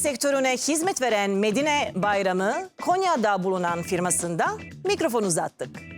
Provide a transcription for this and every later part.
sektörüne hizmet veren Medine Bayramı, Konya'da bulunan firmasında mikrofon uzattık.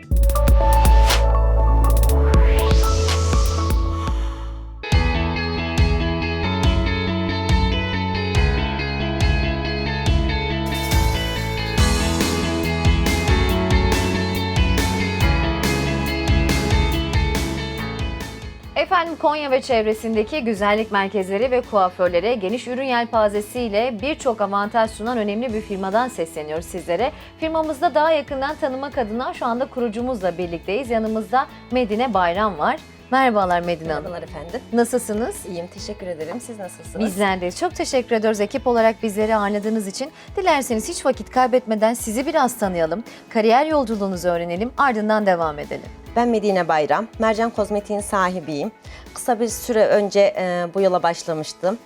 Efendim Konya ve çevresindeki güzellik merkezleri ve kuaförlere geniş ürün yelpazesiyle birçok avantaj sunan önemli bir firmadan sesleniyoruz sizlere. Firmamızda daha yakından tanımak adına şu anda kurucumuzla birlikteyiz. Yanımızda Medine Bayram var. Merhabalar Medine Hanım. Merhabalar efendim. Nasılsınız? İyiyim, teşekkür ederim. Siz nasılsınız? Bizler de çok teşekkür ediyoruz ekip olarak bizleri ağırladığınız için. Dilerseniz hiç vakit kaybetmeden sizi biraz tanıyalım, kariyer yolculuğunuzu öğrenelim, ardından devam edelim. Ben Medine Bayram, Mercan Kozmetik'in sahibiyim. Kısa bir süre önce e, bu yola başlamıştım.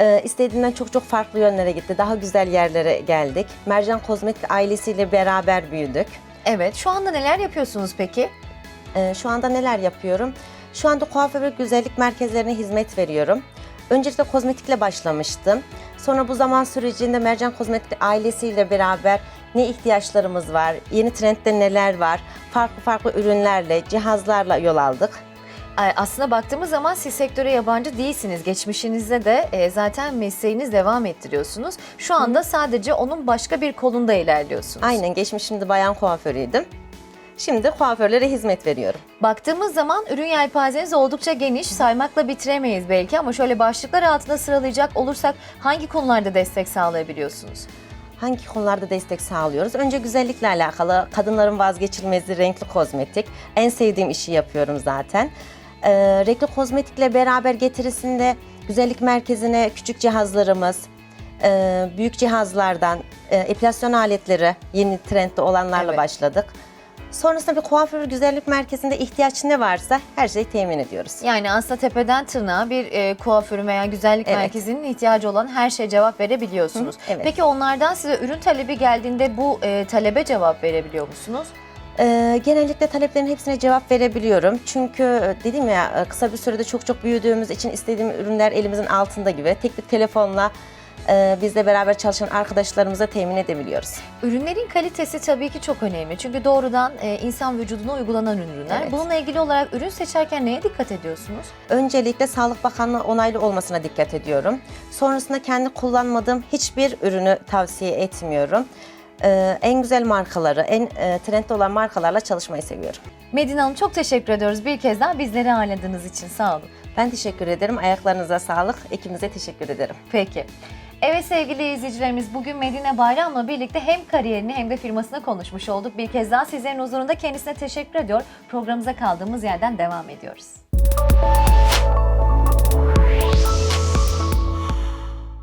E, istediğimden çok çok farklı yönlere gitti. Daha güzel yerlere geldik. Mercan Kozmetik ailesiyle beraber büyüdük. Evet, şu anda neler yapıyorsunuz peki? E, şu anda neler yapıyorum? Şu anda kuaför ve güzellik merkezlerine hizmet veriyorum. Öncelikle kozmetikle başlamıştım. Sonra bu zaman sürecinde Mercan Kozmetik ailesiyle beraber ne ihtiyaçlarımız var, yeni trendde neler var, farklı farklı ürünlerle, cihazlarla yol aldık. Aslında baktığımız zaman siz sektöre yabancı değilsiniz. Geçmişinizde de e, zaten mesleğiniz devam ettiriyorsunuz. Şu anda sadece onun başka bir kolunda ilerliyorsunuz. Aynen geçmişimde bayan kuaförüydüm. Şimdi kuaförlere hizmet veriyorum. Baktığımız zaman ürün yelpazeniz oldukça geniş. Saymakla bitiremeyiz belki ama şöyle başlıklar altında sıralayacak olursak hangi konularda destek sağlayabiliyorsunuz? Hangi konularda destek sağlıyoruz? Önce güzellikle alakalı kadınların vazgeçilmezi renkli kozmetik. En sevdiğim işi yapıyorum zaten. Ee, renkli kozmetikle beraber getirisinde güzellik merkezine küçük cihazlarımız, e, büyük cihazlardan e, epilasyon aletleri yeni trendde olanlarla Evet. başladık. Sonrasında bir kuaför güzellik merkezinde ihtiyaç ne varsa her şeyi temin ediyoruz. Yani aslında tepeden tırnağa bir e, kuaförün veya güzellik Evet. merkezinin ihtiyacı olan her şeye cevap verebiliyorsunuz. Hı, evet. Peki onlardan size ürün talebi geldiğinde bu e, talebe cevap verebiliyor musunuz? Ee, genellikle taleplerin hepsine cevap verebiliyorum. Çünkü e, dedim ya e, kısa bir sürede çok çok büyüdüğümüz için istediğim ürünler elimizin altında gibi. Tek bir telefonla e, bizle beraber çalışan arkadaşlarımıza temin edebiliyoruz. Ürünlerin kalitesi tabii ki çok önemli. Çünkü doğrudan e, insan vücuduna uygulanan ürünler. Evet. Bununla ilgili olarak ürün seçerken neye dikkat ediyorsunuz? Öncelikle Sağlık Bakanlığı onaylı olmasına dikkat ediyorum. Sonrasında kendi kullanmadığım hiçbir ürünü tavsiye etmiyorum. Ee, en güzel markaları, en e, trendde olan markalarla çalışmayı seviyorum. Medine Hanım çok teşekkür ediyoruz bir kez daha bizleri ağırladığınız için. Sağ olun. Ben teşekkür ederim. Ayaklarınıza sağlık. Ekibimize teşekkür ederim. Peki. Evet sevgili izleyicilerimiz bugün Medine Bayram'la birlikte hem kariyerini hem de firmasını konuşmuş olduk. Bir kez daha sizlerin huzurunda kendisine teşekkür ediyor. Programımıza kaldığımız yerden devam ediyoruz.